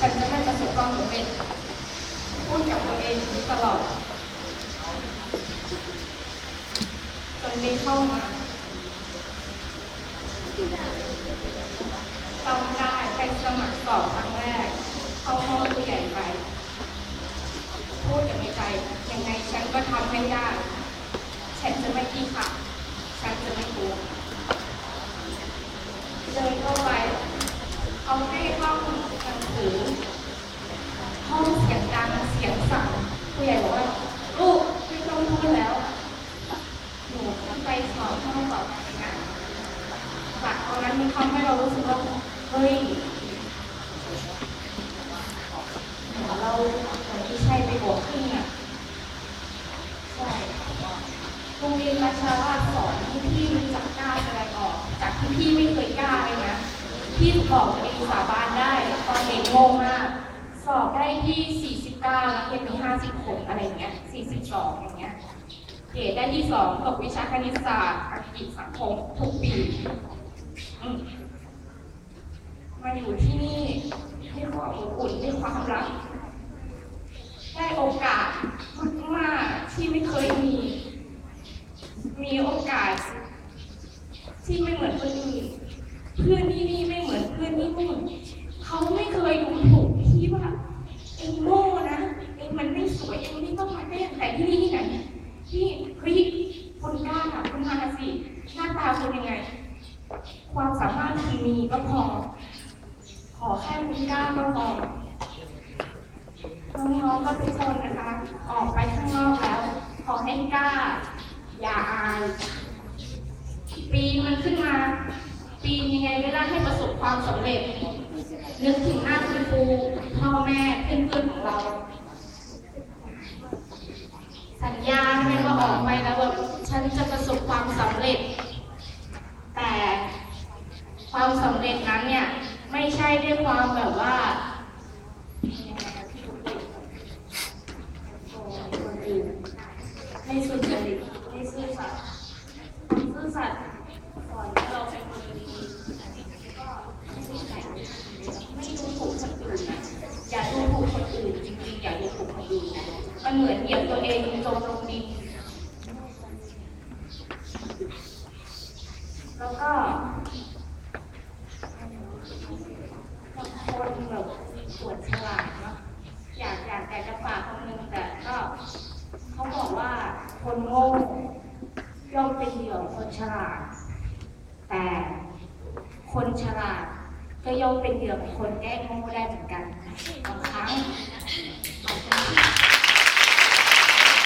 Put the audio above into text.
ฉันจะไม่ประสบความสำเร็จพูดกับตัวเองตลอดจนได้เข้ามาต้องได้ไปสมัครสอบครั้งแรก เข้าห้องผู้ใหญ่ไป พูดอย่างในใจ ยังไงฉันก็ทำให้ได้ ฉันจะไม่ขี้ขลาดฉันจะไม่กลัวเดินเข้าไปเขาให้ห้องหนังสือ ห้องเสียงดังเสียงสั่นผู้ใหญ่บอกว่าลูกไม่ต้องพูดแล้ว หนูไปสอบห้องต่อไปนะหลักตอ นั้นมันทำให้เรารู้สึกว่าเฮ้ยเราเหมือนที่ใช่ไปบวกขึ้นอะใช่โรงเรียนราชาราชสอนที่พี่รู้จักกล้าแสดงออก จากที่พี่ไม่เคยกล้าเลยนะพี่บอกตัวเองสาบานได้ตอนเด็กโง่มาก สอบได้ที่ 49นักเรียนมี50คนอะไรเงี้ย42อย่างเงี้ยเกรดได้ที่สองตกวิชาคณิตศาสตร์อังกฤษสังคมทุกปี อยู่ที่นี่ให้ความอบอุ่นให้ความรัก ได้โอกาสมากๆที่ไม่เคยมี มีโอกาส ที่ไม่เหมือนคนอื่นเพื่อนที่นี่ไม่เหมือนเพื่อนที่นู่นเขาไม่เคยดูถูกพี่ว่าเองโง่นะเองมันไม่สวยเองไม่ต้องมาเต้นแต่ที่นี่ที่ไหนพี่เฮ้ยคนกล้าอะคุณมาสิหน้าตาคุณยังไง ความสามารถคุณมีก็พอ ขอแค่คุณกล้าก็พอน้องๆก็ทุกคนนะคะ ออกไปข้างนอกแล้ว ขอให้กล้า อย่าอาย ปีมันขึ้นมา ปีนยังไงก็ได้ให้ประสบความสำเร็จ นึกถึงหน้าคุณครูพ่อแม่เพื่อนๆของเรา สัญญาแม่ก็ออกไปแล้วว่าฉันจะประสบความสำเร็จ แต่ความสำเร็จนั้นเนี่ย ไม่ ใช่ด้วยความแบบว่าคนอื่นให้สุจริตให้ซื่อสัตย์ซื่อสัตย์สอนให้เราเป็นคนดีก็ไม่มีใครไม่ดูถูกคนอื่นนะอย่าดูถูกคนอื่นจริงๆอย่าดูถูกคนอื่นนะมันเหมือนเหยียบตัวเองจมลงดินแล้วก็บางคนแบบปวดฉลาดเนาะ อยากอยากอยากจะฝากคนหนึงแต่ก็เขาบอกว่าคน โง่ย่อมเป็นเหยื่อคนฉลาด แต่คนฉลาดก็ย่อมเป็นเหยื่อคนแก้โง่ได้เหมือนกันบางครั้ง